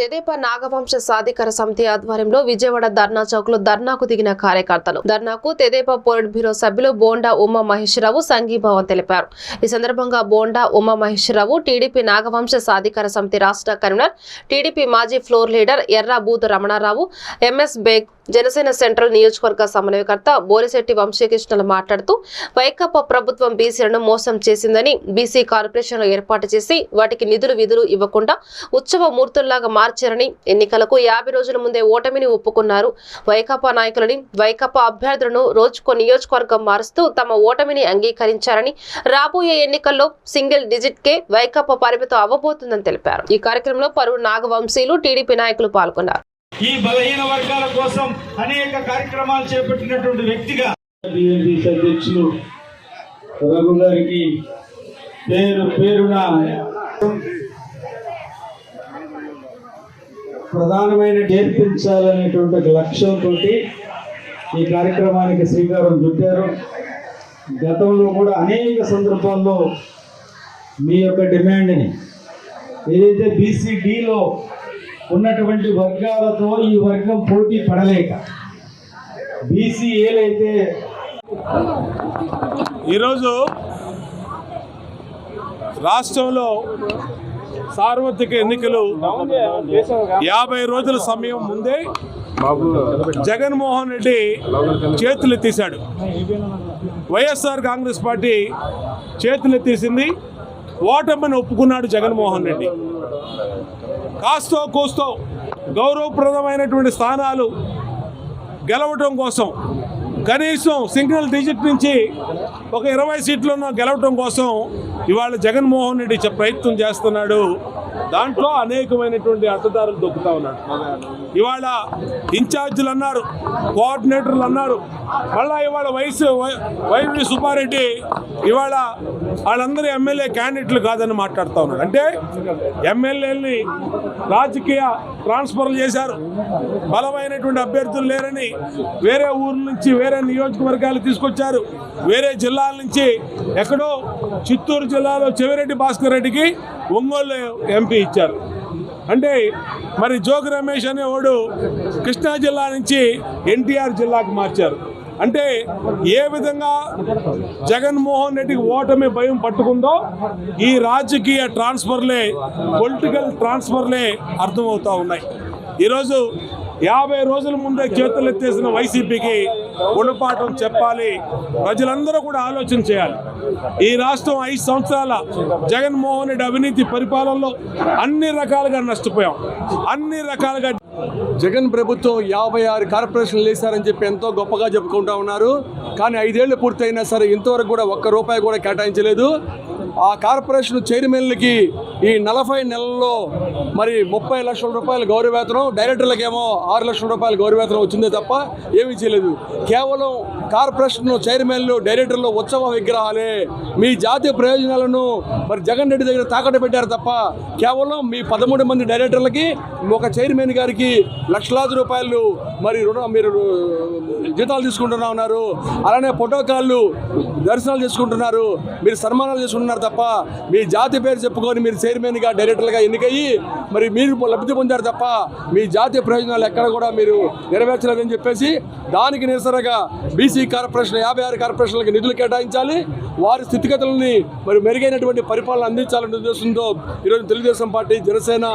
తెదేపా నాగవంశ సాధికార సమితి ఆధ్వర్యంలో విజయవాడ ధర్నా చౌక్లో ధర్నాకు దిగిన కార్యకర్తలు. ధర్నాకు తెదేపా పోలిట్ బ్యూరో సభ్యులు బోండా ఉమా మహేశ్వరరావు సంఘీభావం తెలిపారు. ఈ సందర్భంగా బోండా ఉమా మహేశ్వరరావు టీడీపీ నాగవంశ సాధికార సమితి రాష్ట్ర కన్వీనర్ టీడీపీ మాజీ ఫ్లోర్ లీడర్ ఎర్రా బూత్ రమణారావు ఎంఎస్ బేగ్ జనసేన సెంట్రల్ నియోజకవర్గ సమన్వయకర్త బోరిశెట్టి వంశీకృష్ణలు మాట్లాడుతూ వైకాపా ప్రభుత్వం బీసీలను మోసం చేసిందని బీసీ కార్పొరేషన్లు ఏర్పాటు చేసి వాటికి నిధులు విధులు ఇవ్వకుండా ఉత్సవ మూర్తుల్లాగా మార్చారని ఎన్నికలకు యాభై రోజుల ముందే ఓటమిని ఒప్పుకున్నారు. వైకాపా నాయకులని వైకాపా అభ్యర్థులను రోజుకో నియోజకవర్గం మారుస్తూ తమ ఓటమిని అంగీకరించారని రాబోయే ఎన్నికల్లో సింగిల్ డిజిట్ కే వైకాపా పరిమితం అవ్వబోతుందని తెలిపారు. ఈ కార్యక్రమంలో పలువురు నాగవంశీలు టీడీపీ నాయకులు పాల్గొన్నారు. ఈ బలహీన వర్గాల కోసం అనేక కార్యక్రమాలు చేపట్టినటువంటి వ్యక్తిగా బిఎన్పిసి అధ్యక్షులు రఘు గారికి పేరు పేరున ప్రధానమైన నేర్పించాలనేటువంటి ఒక లక్ష్యంతో ఈ కార్యక్రమానికి శ్రీకారం చుట్టారు. గతంలో కూడా అనేక సందర్భాల్లో మీ యొక్క డిమాండ్ని ఏదైతే బీసీడీలో ఉన్నటువంటి వర్గాలతో ఈ వర్గం పోటీ పడలేక బీసీఏలైతే ఈరోజు రాష్ట్రంలో సార్వత్రిక ఎన్నికలు యాభై రోజుల సమయం ముందే జగన్మోహన్ రెడ్డి చేతులు ఎత్తేశాడు. వైఎస్ఆర్ కాంగ్రెస్ పార్టీ చేతులు ఎత్తేసింది. ఓటమిని ఒప్పుకున్నాడు జగన్మోహన్ రెడ్డి. కాస్తో కూస్తో గౌరవప్రదమైనటువంటి స్థానాలు గెలవటం కోసం కనీసం సింగిల్ డిజిట్ నుంచి ఒక ఇరవై సీట్లను గెలవటం కోసం ఇవాళ జగన్మోహన్ రెడ్డి ప్రయత్నం చేస్తున్నాడు. దాంట్లో అనేకమైనటువంటి అడ్డదారులు దొక్కుతా ఉన్నాడు ఇవాళ ఇన్ఛార్జీలు అన్నారు కోఆర్డినేటర్లు అన్నారు. మళ్ళా ఇవాళ వయసు వైవి సుబ్బారెడ్డి ఇవాళ వాళ్ళందరూ ఎమ్మెల్యే క్యాండిడేట్లు కాదని మాట్లాడుతూ ఉన్నాడు అంటే ఎమ్మెల్యేలని రాజకీయ ట్రాన్స్ఫర్లు చేశారు. బలమైనటువంటి అభ్యర్థులు లేరని వేరే ఊర్ల నుంచి వేరే నియోజకవర్గాలు తీసుకొచ్చారు. వేరే జిల్లాల నుంచి ఎక్కడో చిత్తూరు జిల్లాలో చెవిరెడ్డి భాస్కర్ రెడ్డికి ఒంగోలు ఎంపీ ఇచ్చారు. అంటే మరి జోగి రమేష్ అనేవాడు కృష్ణా జిల్లా నుంచి ఎన్టీఆర్ జిల్లాకు మార్చారు. అంటే ఏ విధంగా జగన్మోహన్ రెడ్డికి ఓటమి భయం పట్టుకుందో ఈ రాజకీయ ట్రాన్స్ఫర్లే పొలిటికల్ ట్రాన్స్ఫర్లే అర్థమవుతూ ఉన్నాయి. ఈరోజు యాభై రోజుల ముందే చేతులు ఎత్తేసిన వైసీపీకి గుణపాఠం చెప్పాలి. ప్రజలందరూ కూడా ఆలోచన చేయాలి. ఈ రాష్ట్రం ఐదు సంవత్సరాల జగన్మోహన్ రెడ్డి అవినీతి పరిపాలనలో అన్ని రకాలుగా నష్టపోయాం. అన్ని రకాలుగా జగన్ ప్రభుత్వం యాభై ఆరు కార్పొరేషన్లు వేశారని చెప్పి ఎంతో గొప్పగా చెప్పుకుంటా ఉన్నారు. కానీ ఐదేళ్ళు పూర్తయినా సరే ఇంతవరకు కూడా ఒక్క రూపాయి కూడా కేటాయించలేదు. ఆ కార్పొరేషన్ చైర్మన్లకి ఈ నలభై నెలల్లో మరి ముప్పై లక్షల రూపాయల గౌరవేతనం డైరెక్టర్లకేమో ఆరు లక్షల రూపాయల గౌరవేతనం వచ్చిందే తప్ప ఏమీ చేయలేదు. కేవలం కార్పొరేషన్ చైర్మన్లు డైరెక్టర్లు ఉత్సవ విగ్రహాలే. మీ జాతీయ ప్రయోజనాలను మరి జగన్ రెడ్డి దగ్గర తాకట్టు పెట్టారు తప్ప కేవలం మీ పదమూడు మంది డైరెక్టర్లకి ఒక చైర్మన్ గారికి లక్షలాది రూపాయలు మరి రుణం మీరు జీతాలు తీసుకుంటున్నా ఉన్నారు. అలానే ఫోటోకాళ్ళు దర్శనాలు చేసుకుంటున్నారు. మీరు సన్మానాలు చేసుకుంటున్నారు తప్ప మీ జాతి పేరు చెప్పుకొని మీరు చైర్మన్గా డైరెక్టర్గా ఎన్నికయ్యి మరి మీరు లబ్ధి పొందారు తప్ప మీ జాతీయ ప్రయోజనాలు ఎక్కడ కూడా మీరు నెరవేర్చలేదని చెప్పేసి దానికి నిరసనగా బీసీ కార్పొరేషన్ యాభై ఆరు కార్పొరేషన్లకు నిధులు కేటాయించాలి. వారి స్థితిగతులని మరి మెరుగైనటువంటి పరిపాలన అందించాలనే ఉద్దేశంతో ఈరోజు తెలుగుదేశం పార్టీ జనసేన